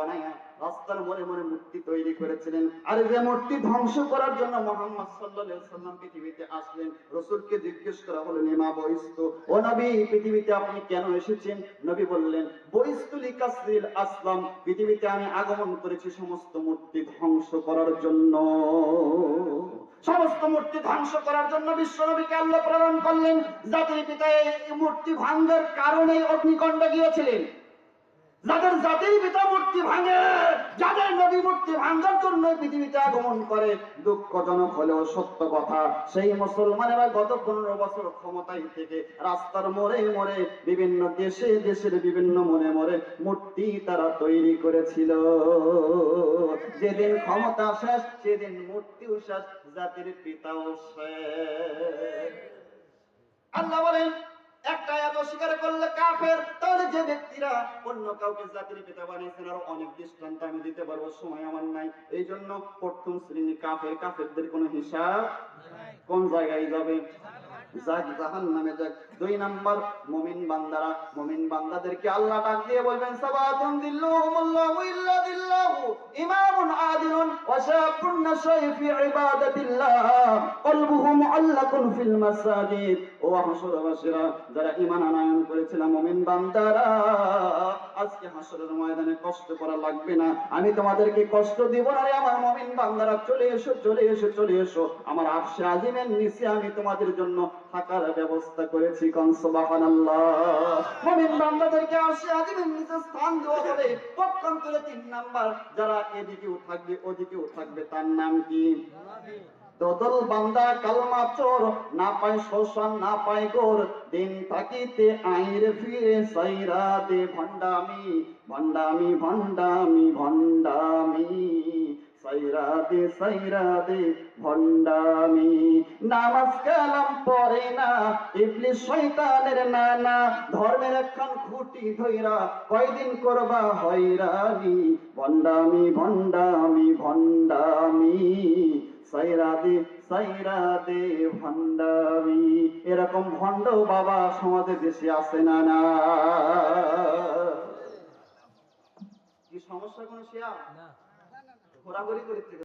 বানাইয়া রাস্তার মোড়ে মোড়ে মূর্তি তৈরি করেছিলেন। আর যে মূর্তি ধ্বংস করার জন্য মোহাম্মদ সাল্লাম পৃথিবীতে আসলেন, রাসূলকে জিজ্ঞেস করা হলো নিমা বইস্তু ও নবী, পৃথিবীতে আপনি কেন এসেছেন? নবী বললেন আসলাম, পৃথিবীতে আমি আগমন করেছি সমস্ত মূর্তি ধ্বংস করার জন্য। সমস্ত মূর্তি ধ্বংস করার জন্য বিশ্বনবীকে আল্লাহ প্রেরণ করলেন। জাতির পিতা এই মূর্তি ভাঙ্গের কারণে অগ্নিকণ্ড গিয়েছিলেন। যাদের জাতির পিতা মূর্তি ভাঙে, যাদের নবী মূর্তি ভাঙ্গার জন্য পৃথিবীতে আগমন করে, দুঃখজনক হলেও সত্য কথা, সেই মুসলমানেরা গত পনেরো বছর ক্ষমতায় থেকে রাস্তার মোড়ে মোড়ে বিভিন্ন দেশে দেশের বিভিন্ন মোড়ে মোড়ে মূর্তি তারা তৈরি করেছিল। যেদিন ক্ষমতা শেষ, সেদিন মূর্তিও শেষ, জাতির পিতাও শেষ। আল্লাহ বলেন, একটা এত স্বীকার করলে কাফের তাহলে যে ব্যক্তিরা অন্য কাউকে জাতির পিতা বানিয়েছেন আরও অনেক দৃষ্টান্ত আমি দিতে পারব সময় আমার নাই। এই জন্য প্রথম শ্রেণি কাফের কাফেরদের কোনো হিসাব কোন জায়গায় যাবে? যাক জাহান নামে যাক। দুই নাম্বার মুমিন বান্দারা। মুমিন বান্দাদেরকে আল্লাহ ডাক দিয়ে বলবেন সাবাতুন দিল্লুহুমুল্লাহু ইল্লা দিল্লাহু ইমামুন ওয়া শাবুন নাশাই ফি ইবাদাতিল্লাহ, কলবুহু মুআল্লাকুন ফিল মাসাজিদ। ও হাসরবাসীরা যারা ঈমান আনয়ন করেছিল, মুমিন বান্দারা আজকে হাসরের ময়দানে কষ্ট করা লাগবে না। আমি তোমাদেরকে কষ্ট দিব না রে আমার মুমিন বান্দারা। চলে এসো চলে এসো চলে এসো। আমার আরশে আজিমের নিচে আমি তোমাদের জন্য থাকার ব্যবস্থা করেছি কোন সুবহানাল্লাহ। মুমিন বান্দাদেরকে আরশে আজিমের নিচে স্থান দেওয়া হবে। পক্ষান্তরে তিন নাম্বার, যারা এদিকেও থাকবে, ওদিকেও থাকবে, তার নাম কি? দদল বান্দা কালমা চোর, না পায় শোষণ, না পায় গোর। দিন থাকিতে আইরে ফিরে সাইরা দে ভণ্ডামি ভণ্ডামি ভণ্ডামি ভণ্ডামি। সাইরা দে সাইরা দে ভণ্ডামি। নামাজ কালাম পড়ে না, ইবলিস শয়তানের নানা। ধর্মের একখান খুঁটি ধইরা কয়দিন করবা হয়রানি। ভণ্ডামি ভণ্ডামি ভণ্ডামি। সাইরা দে সাইরা দে ভণ্ডামি এরকম ভণ্ড বাবা সমাজে দেশে আসে না না। কি সমস্যা কোনো শেয়া? ঘোরাঘুরি করতে